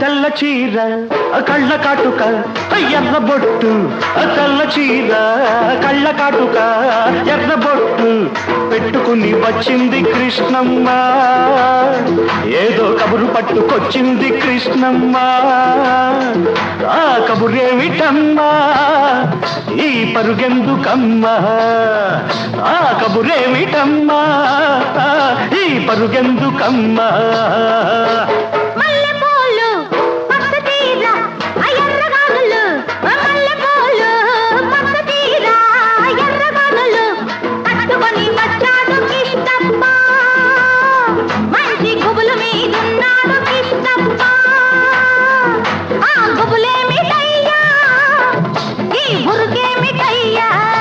తెల్ల చీర ఆ కళ్ళ కాటుక ఎర్ర బొట్టు ఆ తెల్ల చీర కళ్ళ కాటుక ఎర్ర బొట్టు పెట్టుకుని వచ్చింది కృష్ణమ్మ. ఏదో కబురు పట్టుకొచ్చింది కృష్ణమ్మ. ఆ కబురేమిటమ్మా? ఈ పరుగెందుకమ్మా? ఆ కబురేమిటమ్మా? ఈ పరుగెందుకమ్మా?